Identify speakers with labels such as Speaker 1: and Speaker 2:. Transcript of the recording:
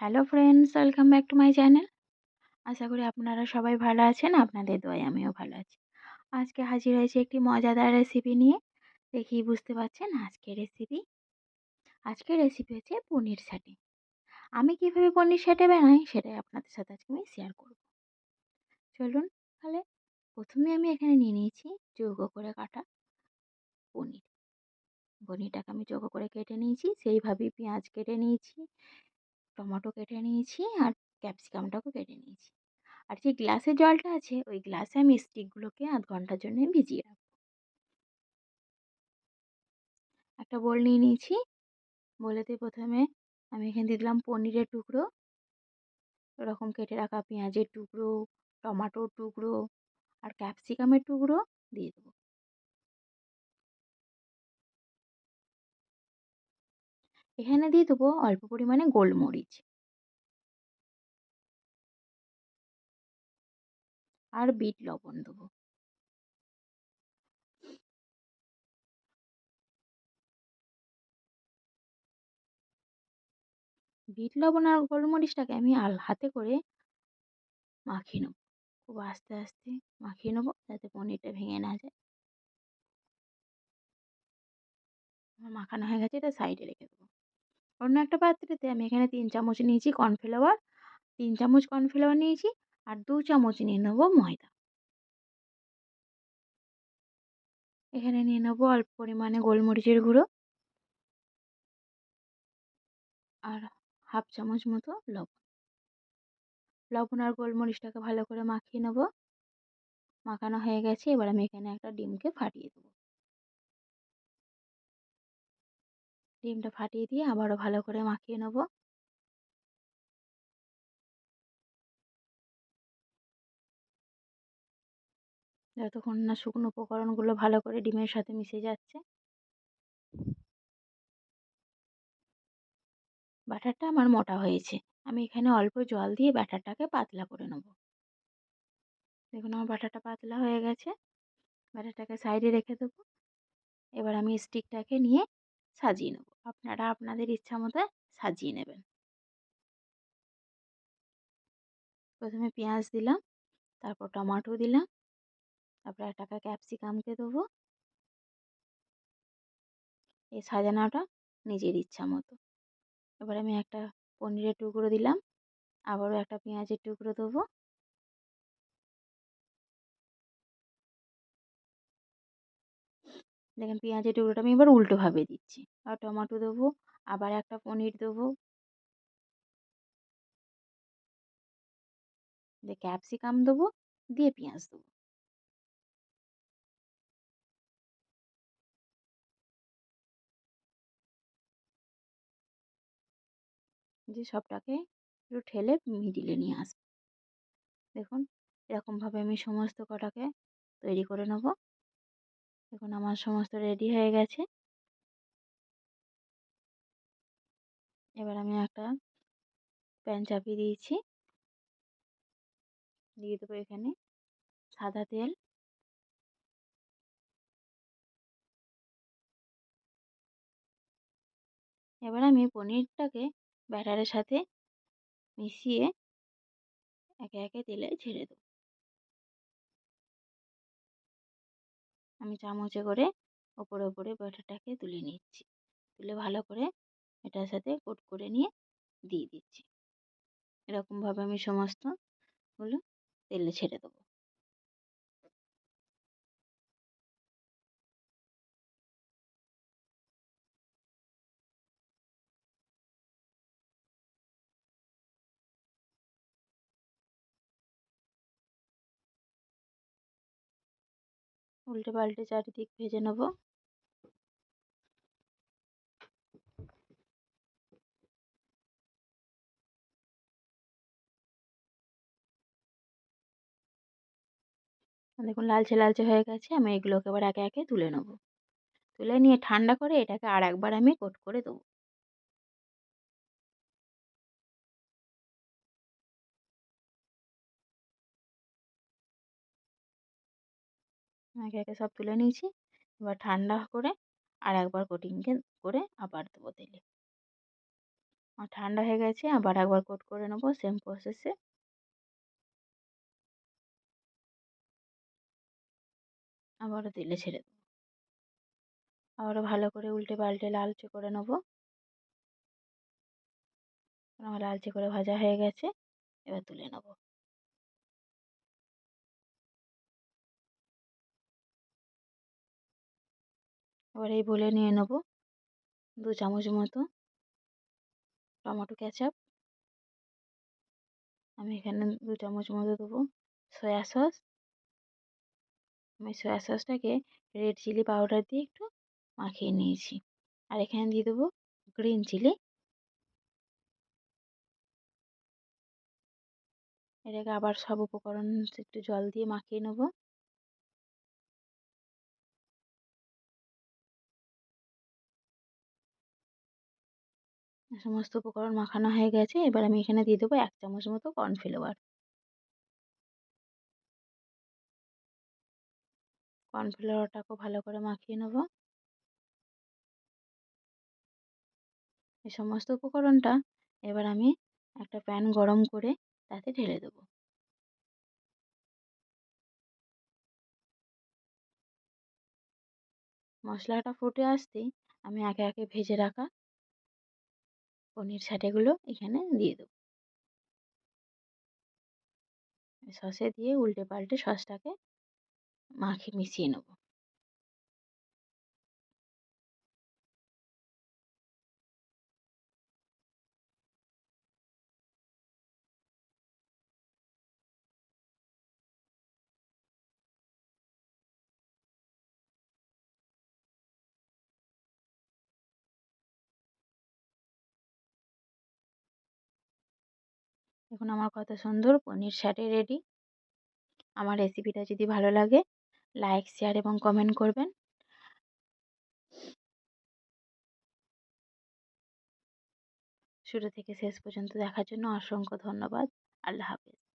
Speaker 1: Hello friends, welcome back to my channel. আশা করি আপনারা সবাই ভালো আছেন, আপনাদের দোয়ায় আমিও ভালো আছি। আজকে হাজির হয়েছে একটি মজাদার রেসিপি নিয়ে। দেখি বুঝতে পারছেন আজকের রেসিপি আজকের রেসিপি হচ্ছে পনির সাটে আমি কীভাবে পনির সাটে বানাই সেটাই আপনাদের সাথে আজকে আমি শেয়ার করব। চলুন তাহলে প্রথমে আমি এখানে নিয়ে নিয়েছি চৌকো করে কাটা পনির। পনিরটাকে আমি চৌকো করে কেটে নিয়েছি, সেইভাবেই পেঁয়াজ কেটে নিয়েছি টমেটো কেটে নিয়েছি আর ক্যাপসিকামটাকেও কেটে নিয়েছি। আর যে গ্লাসের জলটা আছে, ওই গ্লাসে আমি স্টিকগুলোকে আধ ঘণ্টার জন্য ভিজিয়ে রাখব। একটা বোল নিয়ে নিয়েছি। বলেতে প্রথমে আমি এখানে দিয়ে দিলাম পনিরের টুকরো। ওরকম কেটে রাখা পেঁয়াজের টুকরো, টমাটোর টুকরো আর ক্যাপসিকামের টুকরো দিয়ে দেবো। এখানে দিয়ে দেবো অল্প পরিমাণে গোলমরিচ। আর বিট লবণ দেবো। বিট লবণ আর গোলমরিচটাকে আমি আল, হাতে করে মাখিয়ে নেব। খুব আস্তে আস্তে মাখিয়ে নেব যাতে পনিরটা ভেঙে না যায়। আমার মাখানো হয়ে গেছে, এটা সাইডে রেখে দেবো। অন্য একটা পাত্রেতে আমি এখানে তিন চামচ নিয়েছি কর্নফ্লাওয়ার, তিন চামচ কর্নফ্লাওয়ার নিয়েছি আর দু চামচ নিয়ে নেব ময়দা। এখানে নিয়ে নেব অল্প পরিমাণে গোলমরিচের গুঁড়ো। আর হাফ চামচ মতো লবণ। লবণ আর গোলমরিচটাকে ভালো করে মাখিয়ে নেব। মাখানো হয়ে গেছে, এবার আমি এখানে একটা ডিমকে ফাটিয়ে দেবো। ডিমটা ফাটিয়ে দিয়ে আবারও ভালো করে মাখিয়ে নেব। যতক্ষণ না শুকনো উপকরণগুলো ভালো করে ডিমের সাথে মিশে যাচ্ছে। ব্যাটারটা আমার মোটা হয়েছে। আমি এখানে অল্প জল দিয়ে ব্যাটারটাকে পাতলা করে নেব। দেখুন আমার ব্যাটারটা পাতলা হয়ে গেছে। ব্যাটারটাকে সাইডে রেখে দেবো। এবার আমি স্টিকটাকে নিয়ে সাজিয়ে নেব। আপনারা আপনাদের ইচ্ছা মতো সাজিয়ে নেবেন। প্রথমে পেঁয়াজ দিলাম, তারপর টমাটো দিলাম, তারপর একটা ক্যাপসিকামকে দেবো। এই সাজানোটা নিজের ইচ্ছা মতো। এবার আমি একটা পনিরের টুকরো দিলাম, আবারও একটা পেঁয়াজের টুকরো দেবো। দেখেন পেঁয়াজের টুকরোটা আমি এবার উল্টোভাবে দিচ্ছি। আর টমেটো দেবো, আবার একটা পনির দেবো। দিয়ে ক্যাপসিকাম দেবো, দিয়ে পেঁয়াজ দেবো। যে সবটাকে একটু ঠেলে মিডিলে নিয়ে আসব দেখুন, এরকমভাবে আমি সমস্ত কটাকে তৈরি করে নেব। দেখুন আমার সমস্ত রেডি হয়ে গেছে। এবার আমি একটা প্যান চাপিয়ে দিয়েছি। দিয়ে দেবো এখানে সাদা তেল। এবার আমি পনিরটাকে ব্যাটারের সাথে মিশিয়ে একে একে তেলে ছেড়ে দেবো। আমি চামচে করে ওপরে ওপরে ব্যাটারটাকে তুলে নিচ্ছি। তুলে ভালো করে এটার সাথে কোট করে নিয়ে দিয়ে দিচ্ছি। এরকমভাবে আমি সমস্তগুলো তেলে ছেড়ে দেবো। উল্টে পাল্টে চারিদিক ভেজে নেব। দেখুন, লালচে লালচে হয়ে গেছে, আমি এগুলোকে এবার একে একে তুলে নেব। তুলে নিয়ে ঠান্ডা করে এটাকে আর একবার আমি কোট করে দেবো। একে একে সব তুলে নিয়েছি। এবার ঠান্ডা করে আর একবার কোটিংকে করে আবার দেবো তেলে। ঠান্ডা হয়ে গেছে, আবার একবার কোট করে নেব সেম প্রসেসে আবারও তেলে ছেড়ে দেবো। আবারও ভালো করে উল্টে পাল্টে লালচে করে নেব। আমার লালচে করে ভাজা হয়ে গেছে, এবার তুলে নেব। এই বলে নিয়ে নেব। দু চামচ মতো টমেটো ক্যাচাপ আমি এখানে দু চামচ মতো দেবো সয়া সস। আমি সয়া সসটাকে রেড চিলি পাউডার দিয়ে একটু মাখিয়ে নিয়েছি। আর এখানে দিয়ে দেবো গ্রিন চিলি। এটাকে আবার সব উপকরণ একটু জল দিয়ে মাখিয়ে নেব। সমস্ত উপকরণ মাখানো হয়ে গেছে। এবার আমি এখানে দিয়ে দেবো এক চামচ মতো কর্নফ্লাওয়ার। কর্নফ্লাওয়ারটাকেও ভালো করে মাখিয়ে নেব। এই সমস্ত উপকরণটা এবার আমি একটা প্যান গরম করে তাতে ঢেলে দেবো। মশলাটা ফুটে আসতেই আমি একে একে ভেজে রাখা পনির ছাটেগুলো এখানে দিয়ে দেবো। সসে দিয়ে উল্টে পাল্টে সসটাকে মাখিয়ে মিশিয়ে নেব। দেখুন আমার কত সুন্দর, পনির স্যাটে রেডি আমার রেসিপিটা যদি ভালো লাগে লাইক শেয়ার এবং কমেন্ট করবেন। শুরু থেকে শেষ পর্যন্ত দেখার জন্য অসংখ্য ধন্যবাদ। আল্লাহ হাফিজ।